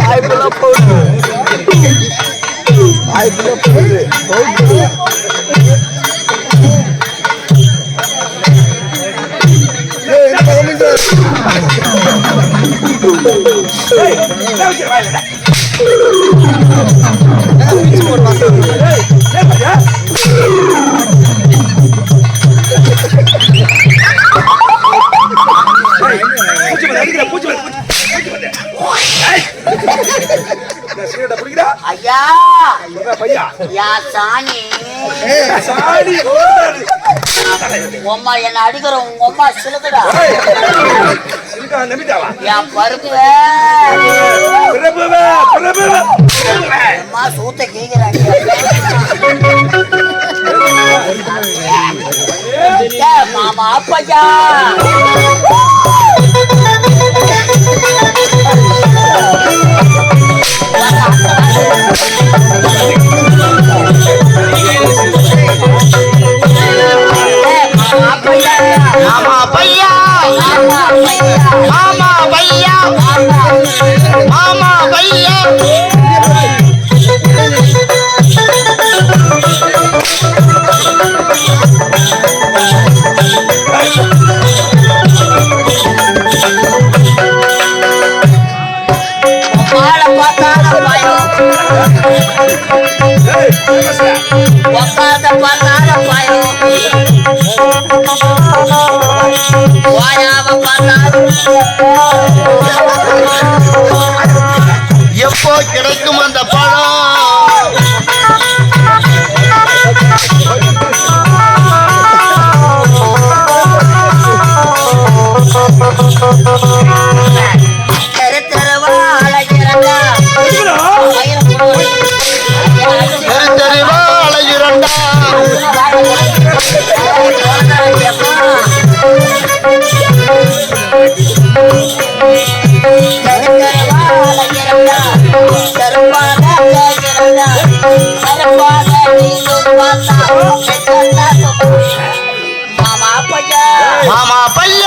வாய்ப்பெல்லாம் போகுது வாய்ப்பெல்லாம் போகுது போகுது ஏய், யா சாணி. உம்மா என்ன அடிக்கிற உங்க அம்மா சிலுக்குடா. என் பருப்பு அம்மா சூத்த கேக்குறாங்க. மாமா அப்பையா உக்காத பார்த்தாலும் பயம் வாயாம பார்த்தாலும் எப்போ கிடைக்குமா? மாமா பையா. மாமா பையா.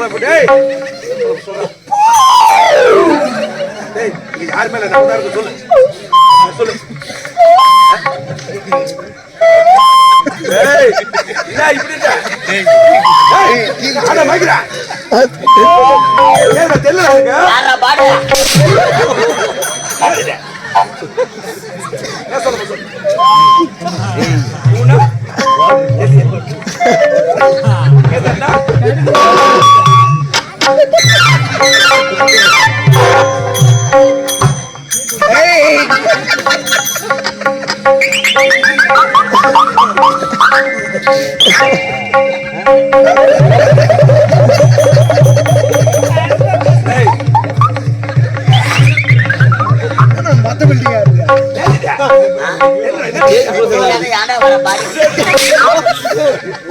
என்ன இப்ப, டேய். டேய், நீ யார் மேல நம்பிக்கை இருக்கு சொல்லு சொல்லு ஏய், என்ன இப்படி இருக்க? ஏய், அட மகிழா. ஏய், தெரியல எனக்கு. யாரா பாடு என்ன சொல்ல சொல்லு. இவனா? எதனா? ஏய்,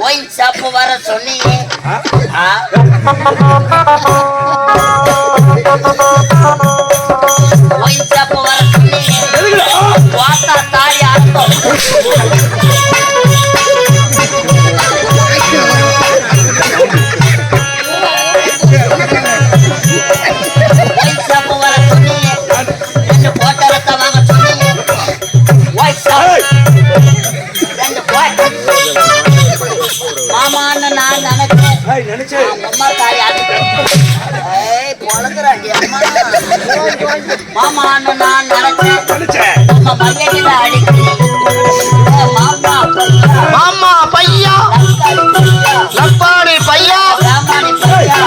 ஒயின் ஷாப் வர சொன்னீங்க. மாமான்னு நான் நினைச்சேன் மாமா பையா. மாமா லப்பாடி பையா. பையா.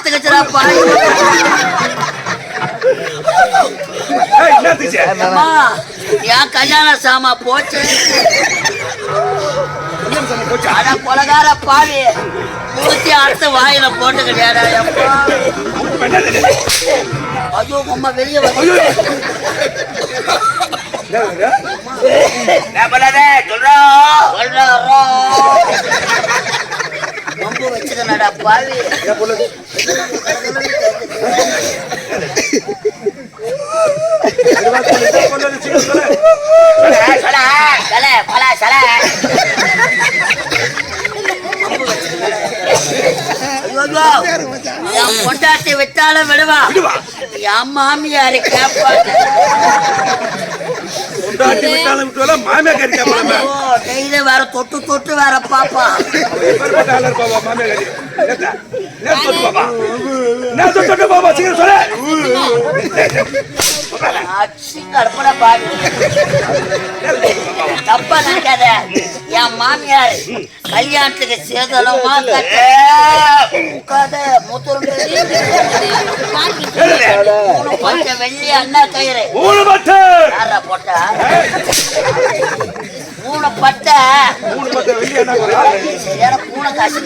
பாத்துக்கச்சுடா பாய். அம்மா என் கல்யாண சாமா போச்சு. அட கொலகார பாவி. ஊத்தி அடுத்த வாயில போட்டு கிடையாடா ஐயோ அம்மா வெளியே சொல்றோம் குழம்பு வச்சுக்கணடா பாவி பொண்டாட்டி விட்டாலும் விடுவா என் மாமியாரு கேப்பாங்க தோட்டி விட்டாலும் கூட மாமியா கறிக்கா மாமா கையில வேற தொட்டு தொட்டு வேற பாப்பா. என் மாமியார் கல்யாணத்துக்கு சேதனமா கட்ட மூத்தூர் கொஞ்சம் வெள்ளி அண்ணா கயிறு. மூணு பட்டு. போட்டா? மூணு பட்டை. மூணு பட்டு வெள்ளி என்ன குறையா? சரியான பூனை காசு.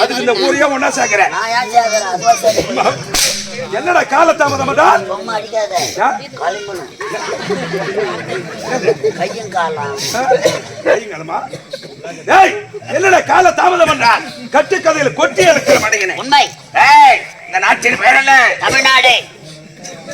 அதுக்கு இந்த ஊரையே ஒண்ணா சேர்க்கிறேன். நான் ஏன் சேர்க்கிறேன்? என்னடா காலதாமதம் தான் ரொம்ப அடிக்காத. களிமண் கையும் காலம். கைங்களமா ஏய் என்னடா கால தாமதம் பண்ணா கட்டுக்கதையில கொட்டி இருக்கிற மடையனே. உண்மை. ஏய் இந்த நாட்டின் பேர் என்ன? தமிழ்நாடு.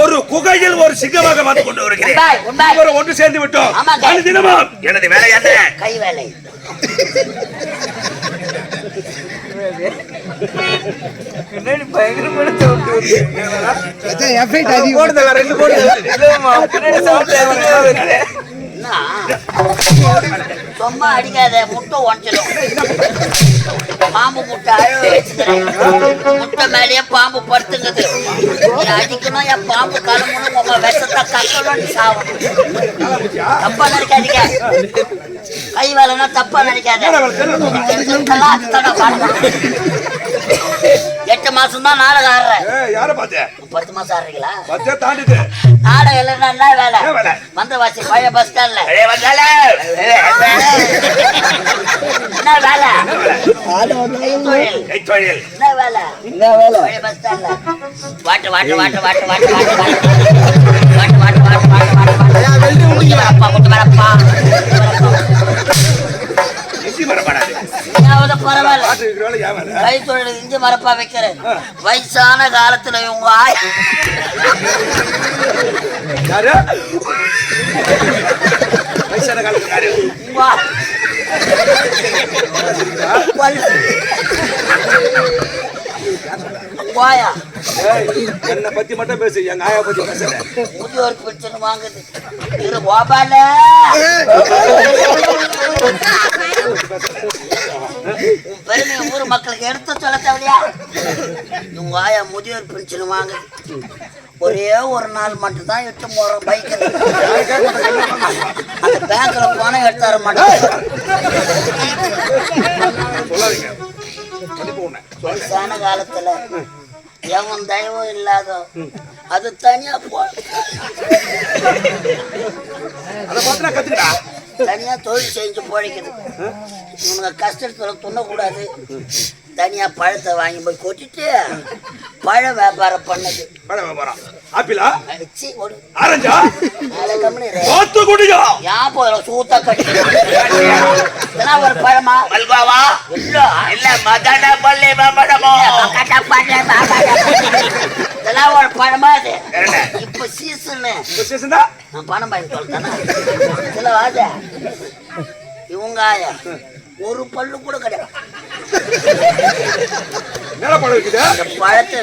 ஒரு குகையில் ஒரு சிங்கமாக வந்து கொண்டு வருகிறேன். ஒன்று சேர்ந்து விட்டோம். எனது வேலை என்ன கை வேலை. பின்னாடி பயங்கரமான சவுண்ட் எஃபெக்ட் அதிகம். போடுதல ரெண்டு போடு பின்னாடி பாம்பு முட்டை மேலேயே பாம்பு படுத்துங்குது. அடிக்கணும் என் பாம்பு கிளம்பணும் உங்க விஷத்தை கட்டணும்னு சாவணும் தப்பா கை வேலைன்னா தப்பா நினைக்காத. எட்டு மாசம் தான் நாடகம் ஆடுறேன். பத்து மாசம் ஆடுறீங்களா? நாடகம் இல்லைன்னா என்ன வேலை? வந்த வாசி பழைய பஸ் ஸ்டாண்ட்ல என்ன வேலை கைத்தொழில். என்ன வேலை பஸ் ஸ்டாண்ட்ல வாட்டு வாட்டு வாட்டு வாட்டு வாட்டு வாட்டு வாட்டு வாட்டு வாட்டு வாட்டு வாட்டு வாட்டு குத்து வரப்பா குத்து வரப்பா இஞ்சி மரப்படாது. ஏதாவது பரவாயில்ல பாட்டு இருக்கிற வேலை என் வேலை. கை தொழில் இஞ்சி மரப்பா வைக்கிறேன் வயசான காலத்துல இவங்க ஆய்? வயசான காலத்து யாரு? வா. பல்லு. வாயா. என்னை பத்தி மட்டும் பேசு எங்க ஆயா பத்தி பேசுற முதியோர் பிரச்சனை வாங்குது. இரு கோபால உன் பெருமையை ஊர் மக்களுக்கு எடுத்து சொல்ல தேவையா? உங்க ஆயா முதியோர் பிரச்சனை வாங்குது. ஒரே ஒரு நாள் மட்டும் தான் எட்டு போறோம் பைக்கில் அந்த பேங்க்ல பணம் எடுத்து தர மாட்டேன் காலத்துல எவன் தயவும் இல்லாத அது தனியா போ. தனியா தொழில் செஞ்சு பிழைக்குது இவனுங்க கஷ்டத்துல துண்ணக்கூடாது. தனியா பழத்தை வாங்கி போய் கொட்டிட்டு பழ வியாபாரம் பண்ணது. பழ வியாபாரம். ஆப்பிளா? அடிச்சு ஒரு ஆரஞ்சா? நாலு கம்பெனி சாத்துக்குடியா ஏன் போய் சூத்த கட்டி. இதெல்லாம் ஒரு பழமா? மல்பாவா? இல்ல. இல்ல மதன பள்ளி பக்காட்டா பாட்டா பாப்பாட்டா. இதெல்லாம் ஒரு பழமா இது இப்ப சீசனு. இந்த சீசன்டா நான் பணம் பாய் சொல்லிட்டேனா இதுல வாத இவங்க ஒரு பல்லு கூட கிடையாது. என்ன பழம் இருக்குது? அந்த பழத்தை